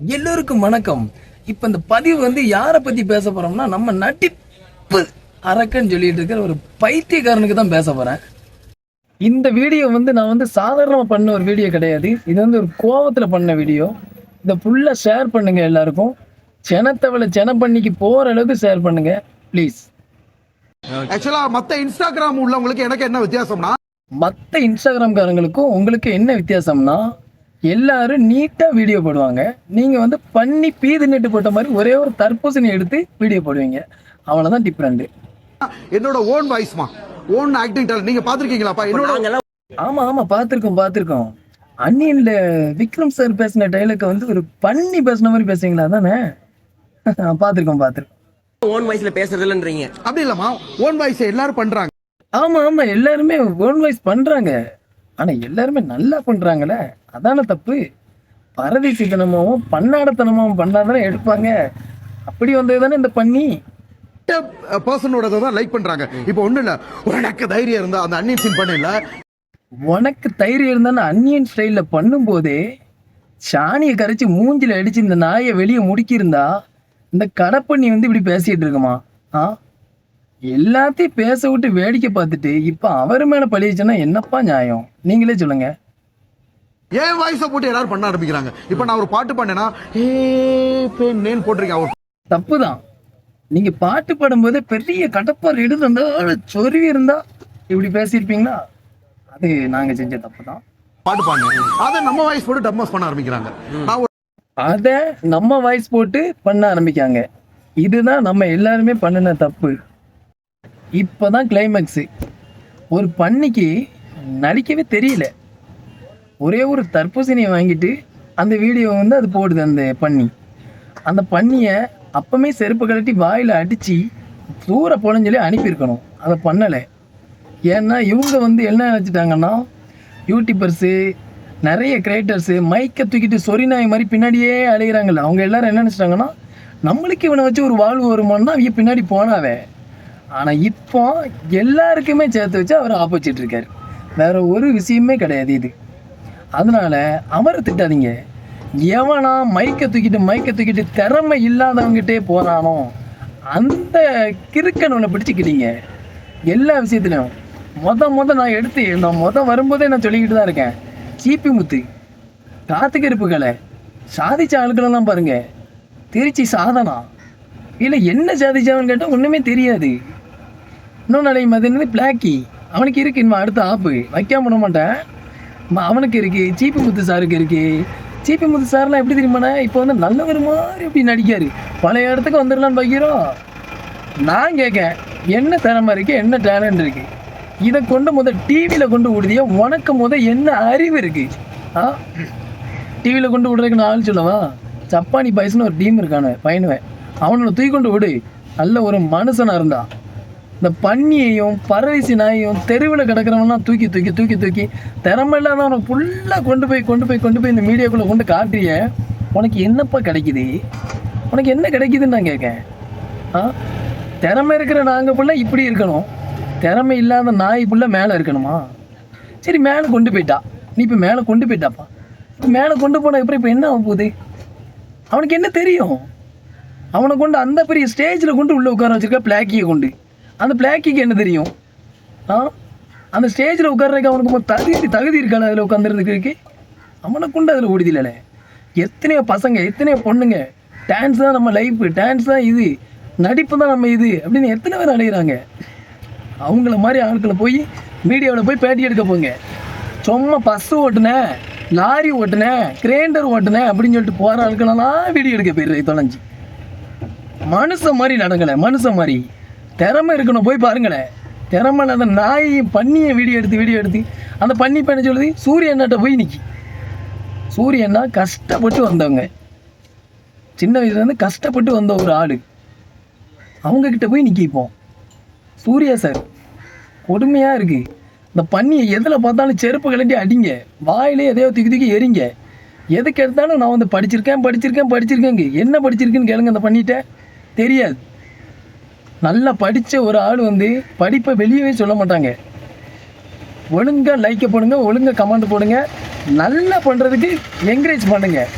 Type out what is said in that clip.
எல்லோருக்கும் வணக்கம். இப்ப இந்த பதிவு வந்து யாரை பத்தி பேச போறோம்னா நம்ம நட்டிப்பு அரக்கன்னு சொல்லிட்டு இருக்கிற ஒரு பைத்தியக்காரனுக்கு தான் பேச போறேன். இந்த வீடியோ வந்து நான் வந்து சாதாரணமா பண்ண ஒரு வீடியோ கிடையாது. இது வந்து ஒரு கோவத்துல பண்ண வீடியோ. இதை ஃபுல்லா ஷேர் பண்ணுங்க எல்லாருக்கும். செனத்தவளை சென பண்ணிக்கு போற அளவுக்கு ஷேர் பண்ணுங்க ப்ளீஸ் ஆக்சுவலா மத்த இன்ஸ்டாகிராம் உள்ளவங்களுக்கு எனக்கு என்ன வித்தியாசம்னா? மற்ற இன்ஸ்டாகிராம்காரங்களுக்கும் உங்களுக்கு என்ன வித்தியாசம்னா எல்லாரும் நீட்டாக வீடியோ போடுவாங்க. நீங்கள் வந்து பண்ணி பீது நெட்டு போட்ட மாதிரி ஒரே ஒரு தர்பூசணி எடுத்து வீடியோ போடுவீங்க. அவ்வளோதான் டிஃப்ரெண்ட்டு என்னோட ஓன் வாய்ஸ்மா ஓன் ஆக்டிங் டேலண்ட் நீங்க பாத்திருக்கீங்களாப்பா என்னோட ஆமாம் ஆமாம் பார்த்துருக்கோம் பார்த்துருக்கோம். அன்னியில் விக்ரம் சார் பேசின டைலாக்கை வந்து ஒரு பண்ணி பேசின மாதிரி பேசுவீங்களா தானே பார்த்துருக்கோம் பார்த்துருக்கோம். ஓன் வாய்ஸ்ல பேசுறதுலன்றீங்க அப்படி இல்லம்மா. ஓன் வாய்ஸ் எல்லாரும் பண்றாங்க. ஆமாம் ஆமாம் எல்லாருமே ஓன் வாய்ஸ் பண்ணுறாங்க ஆனால் எல்லாருமே நல்லா பண்ணுறாங்களே அதானே தப்பு. பரதேசித்தனமாவும் பன்னாடத்தனமாவும் பண்ணாதானே எடுப்பாங்க. அப்படி வந்தது தானே இந்த பண்ணி. பர்சனோட தான் லைக் பண்றாங்க. இப்போ ஒண்ணு இல்ல. உனக்கு தைரியம் இருந்தா அந்த அன்னியன் சீன் பண்ணல உனக்கு தைரியம் இருந்தான்னு அன்னியன் ஸ்டைலில் பண்ணும்போதே சாணியை கரைச்சி மூஞ்சில அடிச்சு இந்த நாயை வெளியே முடுக்கியிருந்தா இந்த கடப்பண்ணி வந்து இப்படி பேசிட்டு இருக்குமா? ஆ? எல்லாத்தையும் பேச விட்டு வேடிக்கை பார்த்துட்டு இப்போ அவர் மேலே பழிச்சுன்னா என்னப்பா நியாயம்? நீங்களே சொல்லுங்க. ஏன் வாய்ஸ போட்டு எல்லாரும் பண்ண ஆரம்பிக்கிறாங்க. இப்போ நான் ஒரு பாட்டு பண்ணேன்னா ஏ பெண்ணேன்னு போட்டிருக்கேன் அவர். தப்பு தான் நீங்க பாட்டு பாடும்போது பெரிய கடப்பார் எடுத்து சொருவி இருந்தா இப்படி பேசியிருப்பீங்களா? அது நாங்க செஞ்ச தப்பு தான் பாட்டு பாடினேன். அதை நம்ம வாய்ஸ் போட்டு டம்மஸ் பண்ண ஆரம்பிக்கிறாங்க. அதை நம்ம வாய்ஸ் போட்டு பண்ண ஆரம்பிக்காங்க. இதுதான் நம்ம எல்லாருமே பண்ணின தப்பு. இப்போ தான் கிளைமேக்ஸு ஒரு பண்ணிக்கு நடிக்கவே தெரியல. ஒரே ஒரு தர்பூசணியை வாங்கிட்டு அந்த வீடியோ வந்து அது போடுது அந்த பன்னி. அந்த பன்னியை அப்போமே செருப்பு கழட்டி வாயில் அடித்து தூர போலன்னு சொல்லி அனுப்பியிருக்கணும். அதை பண்ணலை. ஏன்னா இவங்க வந்து என்ன நினச்சிட்டாங்கன்னா யூடியூபர்ஸு நிறைய கிரியேட்டர்ஸு மைக்கை தூக்கிட்டு சொரிநாய் மாதிரி பின்னாடியே அலைகிறாங்கல்ல அவங்க எல்லோரும் என்ன நினச்சிட்டாங்கன்னா நம்மளுக்கு இவனை வச்சு ஒரு வாழ்வு வருமானா அவங்க பின்னாடி போனாவே. ஆனால் இப்போ எல்லாருக்குமே சேர்த்து வச்சு அவர் ஆப்போசிட் இருக்கார். வேற ஒரு விஷயமே கிடையாது இது. அதனால் அவரை திட்டாதீங்க. எவனா மைக்கை தூக்கிட்டு மைக்கை தூக்கிட்டு திறமை இல்லாதவங்ககிட்டே போகிறானோ அந்த கிறுக்கனவனை பிடிச்சிக்கிட்டீங்க. எல்லா விஷயத்துலையும் மொத மொத நான் எடுத்து நான் மொத வரும்போதே நான் சொல்லிக்கிட்டு தான் இருக்கேன். சீப்பி முத்து காத்துக்கருப்பு கலை சாதிச்ச ஆளுக்களெல்லாம் பாருங்கள் திருச்சி சாதனா. இல்லை என்ன சாதிச்சாவன்னு கேட்டால் ஒன்றுமே தெரியாது. இன்னொன்று அடைய மாதிரி பிளாக்கி அவனுக்கு இருக்கு இனிமே அடுத்த ஆப்பு வைக்காம பண்ண மாட்டேன். அவனுக்கு இருக்கு சீப்பி முத்து சாருக்கு இருக்கு. சீப்பி முத்து சார்லாம் எப்படி தெரியுமாண்ணே இப்போ வந்து நல்லவர் மாதிரி இப்படி நடிக்காரு. பழைய இடத்துக்கு வந்துடலான்னு பார்க்கிறோம் நான் கேட்கேன் என்ன திறமை இருக்கு என்ன டேலண்ட் இருக்கு? இதை கொண்டு முத டிவியில் கொண்டு விடுதியா? உனக்கு முத என்ன அறிவு இருக்கு? ஆ? டிவியில் கொண்டு விடுறதுக்கு நான் ஆள் சொல்லவா? சப்பானி பாய்ஸ்னு ஒரு டீம் இருக்கானு பையனுவன். அவனை தூக்கி கொண்டு விடு. நல்ல ஒரு மனுஷனாக இருந்தான். இந்த பன்னியையும் பரதேசி நாயையும் தெருவில் கிடக்கிறவனா தூக்கி தூக்கி தூக்கி தூக்கி திறமை இல்லாதவனை ஃபுல்லாக கொண்டு போய் கொண்டு போய் கொண்டு போய் இந்த மீடியாக்குள்ளே கொண்டு காட்டுறிய. உனக்கு என்னப்பா கிடைக்குது? உனக்கு என்ன கிடைக்குதுன்னு நான் கேட்கேன். ஆ? திறமை இருக்கிற நாங்கள் ஃபுல்லாக இப்படி இருக்கணும். திறமை இல்லாத நாய் ஃபுல்லாக மேலே இருக்கணுமா? சரி மேலே கொண்டு போயிட்டா. நீ இப்போ மேலே கொண்டு போயிட்டாப்பா. மேலே கொண்டு போன அப்புறம் இப்போ என்ன ஆக போகுது? அவனுக்கு என்ன தெரியும்? அவனை கொண்டு அந்த பெரிய ஸ்டேஜில் கொண்டு உள்ளே உட்கார வச்சுருக்க பிளாக்கியை கொண்டு. அந்த பிளாக்கிக்கு என்ன தெரியும்? ஆ? அந்த ஸ்டேஜில் உட்கார்றதுக்கு அவனுக்கு தகுதி தகுதி இருக்கான அதில் உட்காந்துருந்துக்கு அவனை கொண்டு அதில் ஓடிதில்ல எத்தனையோ பசங்க எத்தனையோ பொண்ணுங்க டான்ஸ் தான் நம்ம லைஃப் டான்ஸ் தான் இது நடிப்பு தான் நம்ம இது அப்படின்னு எத்தனை பேர் அடைகிறாங்க அவங்கள மாதிரி ஆட்களை போய் மீடியாவில் போய் பேட்டி எடுக்க போங்க. சும்மா பஸ்ஸு ஓட்டுனேன் லாரி ஓட்டுனேன் கிரேண்டர் ஓட்டுனேன் அப்படின்னு சொல்லிட்டு போகிற ஆட்களெல்லாம் வீடியோ எடுக்க போயிடுறது தொலைஞ்சி. மனுஷன் மாதிரி நடக்கலை மனுஷன் மாதிரி. திறமை இருக்கணும் போய் பாருங்களேன். திறமை அந்த நாயையும் பண்ணியை வீடியோ எடுத்து வீடியோ எடுத்து அந்த பண்ணி பண்ண சொல்லுது சூரியன்கிட்ட போய் நிற்கி சூரியன்னா கஷ்டப்பட்டு வந்தவங்க. சின்ன வயசுலேருந்து கஷ்டப்பட்டு வந்த ஒரு ஆள். அவங்கக்கிட்ட போய் நிற்கிப்போம் சூர்யா சார் கொடுமையாக இருக்குது இந்த பண்ணியை எதில் பார்த்தாலும் செருப்பு கலட்டி அடிங்க. வாயிலே எதையோ தூக்கி தூக்கி எறிங்க. எதுக்கு எடுத்தாலும் நான் வந்து படிச்சிருக்கேன் படிச்சிருக்கேன் படிச்சிருக்கேங்க. என்ன படிச்சிருக்குன்னு கேளுங்க அந்த பண்ணிட்டேன் தெரியாது. நல்லா படித்த ஒரு ஆள் வந்து படிப்பை வெளியவே சொல்ல மாட்டாங்க. ஒழுங்காக லைக்கை போடுங்க ஒழுங்காக கமெண்ட் போடுங்க நல்லா பண்ணுறதுக்கு என்கரேஜ் பண்ணுங்கள்